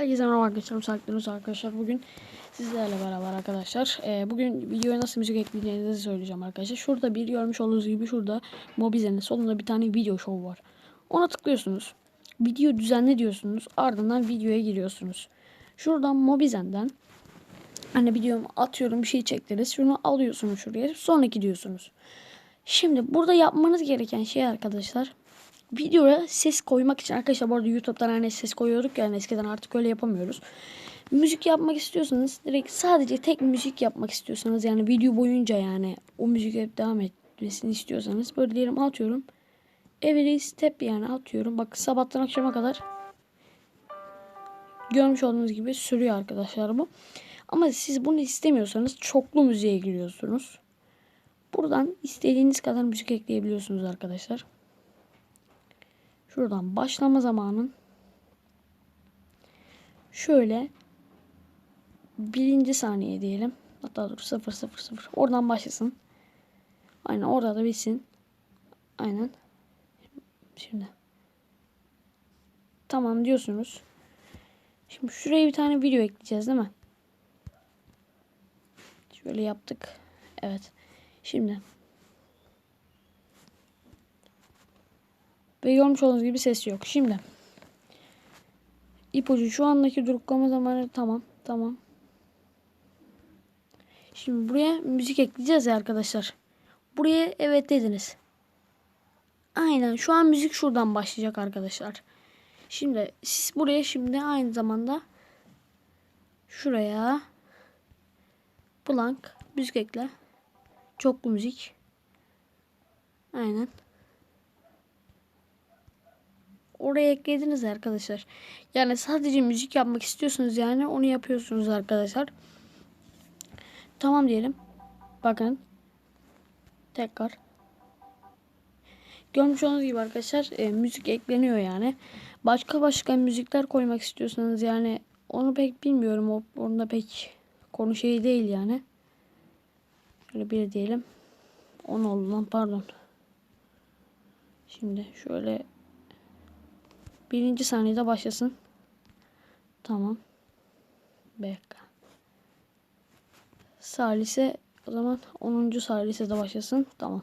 Herkese merhaba arkadaşlar. Saklıyoruz arkadaşlar. Bugün sizlerle beraber arkadaşlar. e, bugün videoya nasıl müzik ekleyeceğinizi söyleyeceğim arkadaşlar. Şurada bir görmüş olduğunuz gibi şurada Mobizen'in solunda bir tane video show var. Ona tıklıyorsunuz. Video düzenle diyorsunuz. Ardından videoya giriyorsunuz. Şuradan Mobizen'den hani videomu atıyorum bir şey çektiniz. Şunu alıyorsunuz şuraya. Sonraki diyorsunuz. Şimdi burada yapmanız gereken şey arkadaşlar videoya ses koymak için arkadaşlar bu arada YouTube'dan hani ses koyuyorduk yani eskiden artık öyle yapamıyoruz. Müzik yapmak istiyorsanız direkt sadece tek müzik yapmak istiyorsanız yani video boyunca yani o müzik hep devam etmesini istiyorsanız böyle diyelim atıyorum. Every step yani atıyorum. Bak sabahtan akşama kadar görmüş olduğunuz gibi sürüyor arkadaşlar bu. Ama siz bunu istemiyorsanız çoklu müziğe giriyorsunuz. Buradan istediğiniz kadar müzik ekleyebiliyorsunuz arkadaşlar. Şuradan başlama zamanın şöyle birinci saniye diyelim. Hatta dur 0 0 0. Oradan başlasın. Aynen orada da bitsin. Aynen. Şimdi. Tamam diyorsunuz. Şimdi şuraya bir tane video ekleyeceğiz değil mi? Şöyle yaptık. Evet. Şimdi Ve görmüş olduğunuz gibi ses yok. Şimdi ipucu şu andaki duruklama zamanı tamam. Tamam. Şimdi buraya müzik ekleyeceğiz ya arkadaşlar. Buraya evet dediniz. Aynen şu an müzik şuradan başlayacak arkadaşlar. Şimdi siz buraya şimdi aynı zamanda şuraya blank müzik ekle. Çoklu müzik. Aynen. Oraya eklediniz arkadaşlar. Yani sadece müzik yapmak istiyorsunuz yani onu yapıyorsunuz arkadaşlar. Tamam diyelim. Bakın. Tekrar. Görmüş olduğunuz gibi arkadaşlar e, müzik ekleniyor yani. Başka başka müzikler koymak istiyorsanız yani onu pek bilmiyorum. O onda pek konu şey değil yani. Şöyle bir diyelim. 10 oldu lan pardon. Şimdi şöyle Birinci saniyede başlasın. Tamam. Bekle. Salise o zaman 10. salise de başlasın. Tamam.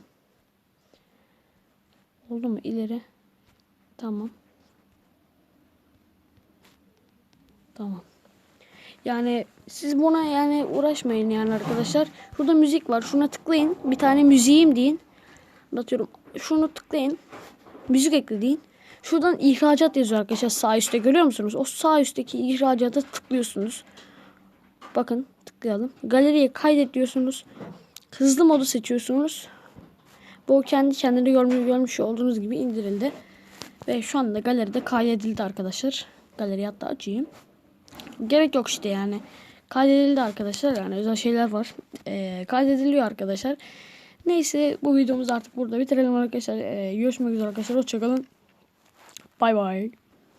Oldu mu? İleri. Tamam. Tamam. Yani siz buna yani uğraşmayın yani arkadaşlar. Şurada müzik var. Şuna tıklayın. Bir tane müziğim deyin. Anlatıyorum. Şunu tıklayın. Müzik ekleyin. Şuradan ihracat yazıyor arkadaşlar sağ üstte görüyor musunuz? O sağ üstteki ihracata tıklıyorsunuz. Bakın tıklayalım. Galeriye kaydet diyorsunuz. Hızlı modu seçiyorsunuz. Bu kendi kendine görmüş, görmüş olduğunuz gibi indirildi. Ve şu anda galeride kaydedildi arkadaşlar. Galeriyi hatta açayım. Gerek yok işte yani. Kaydedildi arkadaşlar. Yani özel şeyler var. Ee, kaydediliyor arkadaşlar. Neyse bu videomuzu artık burada bitirelim arkadaşlar. Ee, görüşmek üzere arkadaşlar. Hoşçakalın. Bye bye.